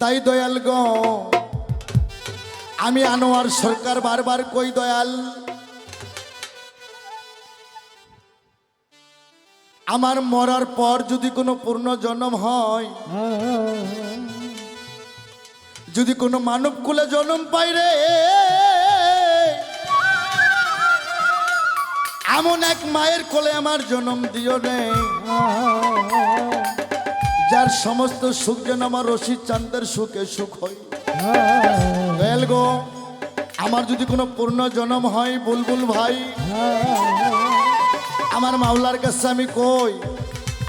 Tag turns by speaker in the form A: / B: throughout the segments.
A: তাই দয়াল গ, আমি আনোয়ার সরকার বারবার কই দয়াল? আমার মরার পর যদি কোনো পূর্ণ জন্ম হয়, যদি কোনো মানব কুলে জন্ম পাই রে, এমন এক মায়ের কোলে আমার জন্ম দিও নে যার সমস্ত সুখ যেন আমার রশিদ চান্দের সুখে সুখ হয়। দয়াল গো আমার যদি কোনো পূর্ণ জন্ম হয় বুলবুল ভাই আমার মাওলার কাছে আমি কই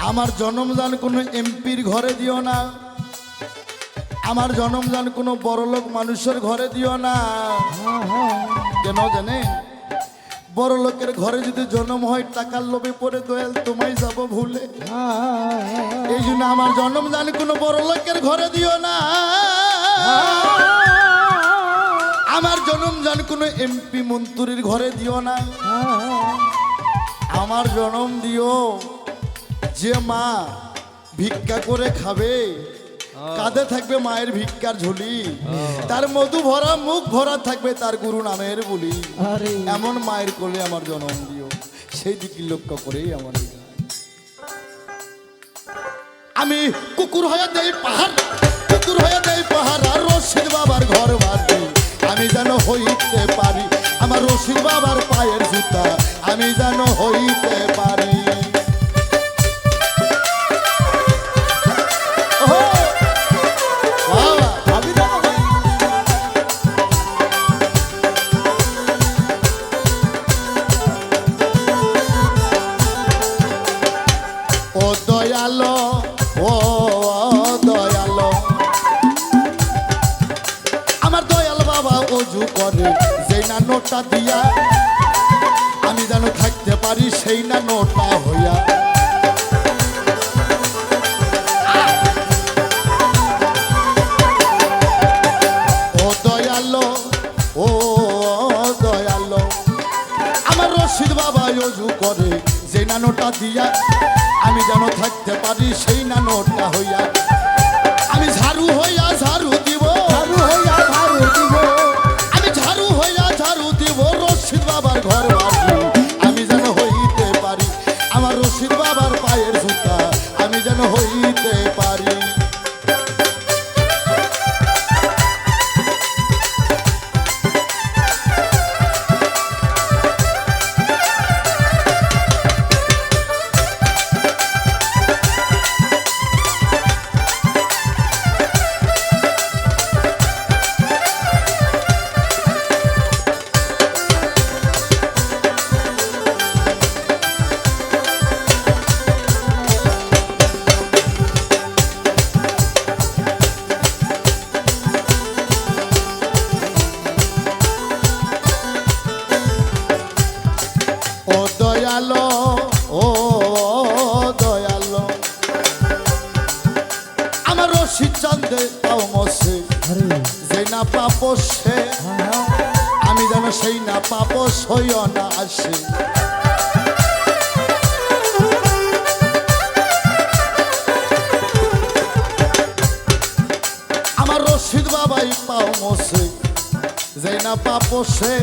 A: আমার জন্মদান কোনো এমপির ঘরে দিও না আমার জন্মদান কোনো বড়লোক মানুষের ঘরে দিও না। কেন জানে বড় লোকের ঘরে যদি জন্ম হয়, টাকার লোভে পড়ে দয়াল, তোমায় যাব ভুলে। এই জন্য আমার জন্মদান কোনো বড় লোকের ঘরে দিও না। আমার জন্মদান কোনো এমপি মন্ত্রীর ঘরে দিও না। আমার জন্ম দিও যে মা ভিক্ষা করে খাবে। কাঁধে থাকবে মায়ের ভিক্ষার ঝুলি। তার মধু ভরা মুখ ভরা থাকবে তার গুরু নামের বলি। এমন মায়ের কোলে আমার জন্ম দিও। সেই দিকে লক্ষ্য করেই আমার আমি কুকুর হয়ে দেই পাহাড় কুকুর হয়ে দেই পাহাড় আর রশিদ বাবার ঘর বাড়ি আমি যেন হইতে পারি আমার রশিদ বাবার পায়ের জুতা। আমি যেন হইতে পারি। অজু করে, যেই না নোটটা দিয়া। আমি যেন থাকতে পারি সেই না নোটটা হইয়া। যে নানোটা দিয়া। আমি যেন থাকতে পারি সেই নানোটা হইয়া। রশিদ বাবার পায়ের জুতা আমি যেন হইতে পারি রশিদ চান্দে তাও মসে। যে না পাপ সে। আমি যেন সেই না পাপ সইও না আসে। আমার রশিদ বাবাই পাও মসে। যে না পাপ সে।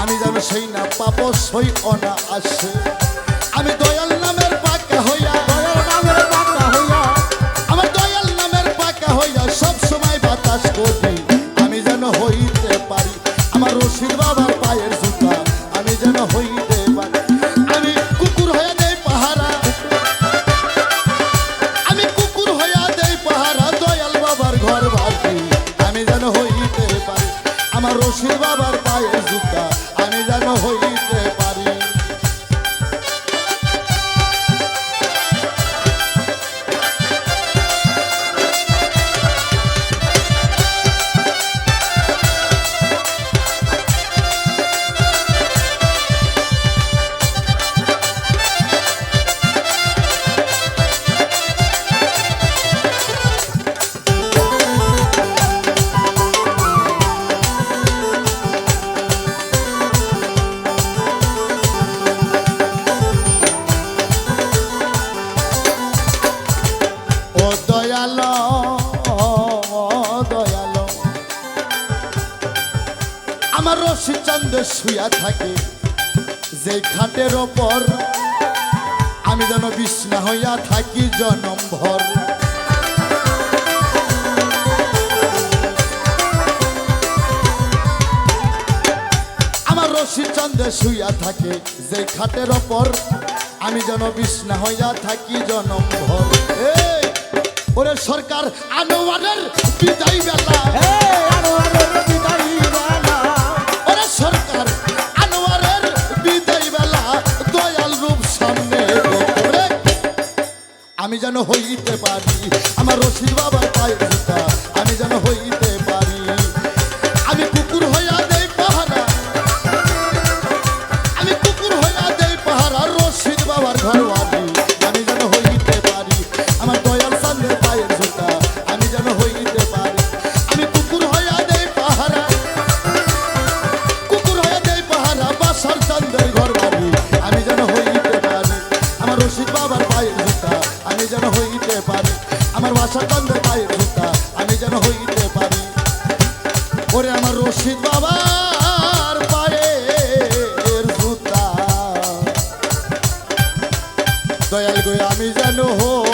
A: আমি যেন সেই না পাপ সই অনা আসে। আমার রশির বাবার পায়ে জুতা আমি যেন হইতে পারি
B: রশি শুয়া থাকে। যে খাটের ওপর আমি যেন বিছনা হইয়া থাকি জনম ভর। আমার রশি চন্দ্রে শুইয়া থাকে। যে খাটের ওপর আমি যেন বিছনা হইয়া থাকি জনম ভর। ওরে সরকার, আনোয়ারের বিদায় বেলা।
A: আনোয়ারের
B: পায়ের জুতা আমি যেন হইতে পারি। ওরে আমার রশিদ গো আমি যেন হইতে